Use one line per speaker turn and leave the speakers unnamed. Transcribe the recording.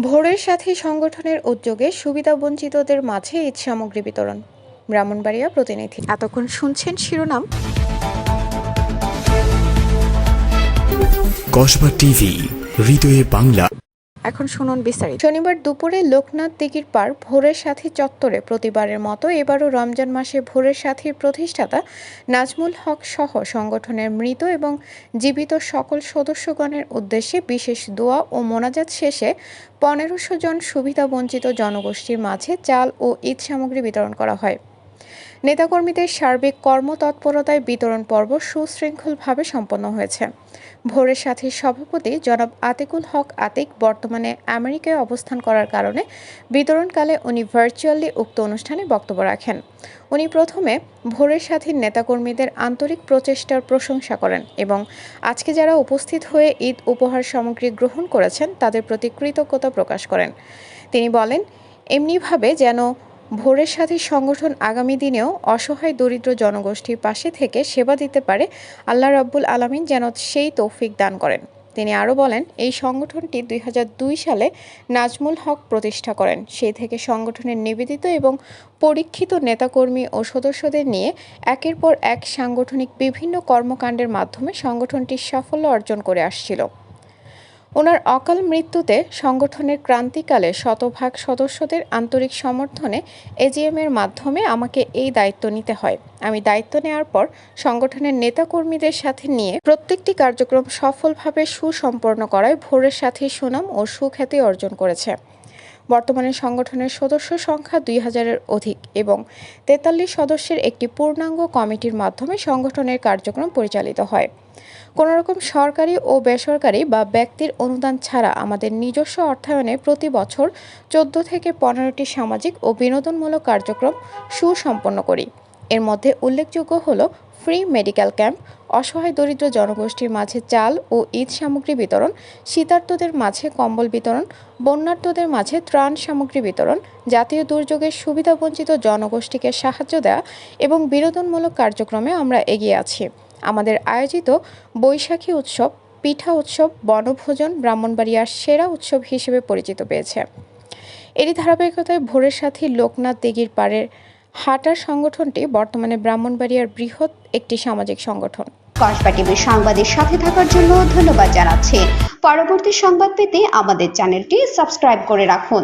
ভোরের সাথে সংগঠনের উদ্যোগে সুবিধাবঞ্চিতদের মাঝে ঈদ সামগ্রী বিতরণ। ব্রাহ্মণবাড়িয়া প্রতিনিধি। এতক্ষণ শুনছেন শিরোনাম।
কসবা টিভি হৃদয়ে বাংলা।
এখন শুনুন বিস্তারিত। শনিবার দুপুরে লোকনাথ দিঘির পার ভোরের সাথী চত্বরে প্রতিবারের মতো এবারও রমজান মাসে ভোরের সাথীর প্রতিষ্ঠাতা নাজমুল হক সহ সংগঠনের মৃত এবং জীবিত সকল সদস্যগণের উদ্দেশ্যে বিশেষ দোয়া ও মোনাজাত শেষে পনেরোশো জন সুবিধাবঞ্চিত জনগোষ্ঠীর মাঝে চাল ও ঈদ সামগ্রী বিতরণ করা হয়। নেতাকর্মীদের সার্বিক কর্মতৎপরতায় বিতরণ পর্ব সুশৃঙ্খলভাবে সম্পন্ন হয়েছে। ভোরের সাথে সভাপতি জনাব আতিকুল হক আতিক বর্তমানে আমেরিকায় অবস্থান করার কারণে বিতরণকালে উনি ভার্চুয়ালি উক্ত অনুষ্ঠানে বক্তব্য রাখেন। উনি প্রথমে ভোরের সাথীর নেতাকর্মীদের আন্তরিক প্রচেষ্টার প্রশংসা করেন এবং আজকে যারা উপস্থিত হয়ে ঈদ উপহার সামগ্রী গ্রহণ করেছেন তাদের প্রতি কৃতজ্ঞতা প্রকাশ করেন। তিনি বলেন, এমনিভাবে যেন ভোরের সাথে সংগঠন আগামী দিনেও অসহায় দরিদ্র জনগোষ্ঠীর পাশে থেকে সেবা দিতে পারে আল্লাহ রাব্বুল আলামিন যেন সেই তৌফিক দান করেন। তিনি আরও বলেন, এই সংগঠনটি দুই হাজার দুই সালে নাজমুল হক প্রতিষ্ঠা করেন। সেই থেকে সংগঠনের নিবেদিত এবং পরীক্ষিত নেতাকর্মী ও সদস্যদের নিয়ে একের পর এক সাংগঠনিক বিভিন্ন কর্মকাণ্ডের মাধ্যমে সংগঠনটি সাফল্য অর্জন করে আসছিল। ওনার অকাল মৃত্যুতে সংগঠনের ক্রান্তিকালে শতভাগ সদস্যদের আন্তরিক সমর্থনে এজিএমের মাধ্যমে আমাকে এই দায়িত্ব নিতে হয়। আমি দায়িত্ব নেওয়ার পর সংগঠনের নেতাকর্মীদের সাথে নিয়ে প্রত্যেকটি কার্যক্রম সফলভাবে সুসম্পন্ন করায় ভোরের সাথে সুনাম ও সুখ্যাতি অর্জন করেছে। বর্তমানে সংগঠনের সদস্য সংখ্যা দুই হাজারের অধিক এবং তেতাল্লিশ সদস্যের একটি পূর্ণাঙ্গ কমিটির মাধ্যমে সংগঠনের কার্যক্রম পরিচালিত হয়। কোনোরকম সরকারি ও বেসরকারি বা ব্যক্তির অনুদান ছাড়া আমাদের নিজস্ব অর্থায়নে প্রতি বছর চোদ্দ থেকে পনেরোটি সামাজিক ও বিনোদনমূলক কার্যক্রম সুসম্পন্ন করি। এর মধ্যে উল্লেখযোগ্য হলো ফ্রি মেডিকেল ক্যাম্প, অসহায় দরিদ্র জনগোষ্ঠীর মাঝে চাল ও ঈদ সামগ্রী বিতরণ, শীতার্তদের মাঝে কম্বল বিতরণ, বন্যার্তদের মাঝে ত্রাণ সামগ্রী বিতরণ, জাতীয় দুর্যোগের সুবিধাবঞ্চিত জনগোষ্ঠীকে সাহায্য দেওয়া এবং বিনোদনমূলক কার্যক্রমে আমরা এগিয়ে আছি। আমাদের আয়োজিত বৈশাখী উৎসব, পিঠা উৎসব, বনভোজন ব্রাহ্মণবাড়িয়ার সেরা উৎসব হিসেবে পরিচিত পেয়েছে। এরই ধারাবাহিকতায় ভোরের সাথী লোকনাথ দিঘির পাড়ের হাটার সংগঠনটি বর্তমানে ব্রাহ্মণবাড়িয়ার বৃহৎ একটি সামাজিক সংগঠন।
কসবা টিভির সংবাদের সাথে থাকার জন্য ধন্যবাদ জানাচ্ছি। পরবর্তী সংবাদ পেতে আমাদের চ্যানেলটি সাবস্ক্রাইব করে রাখুন।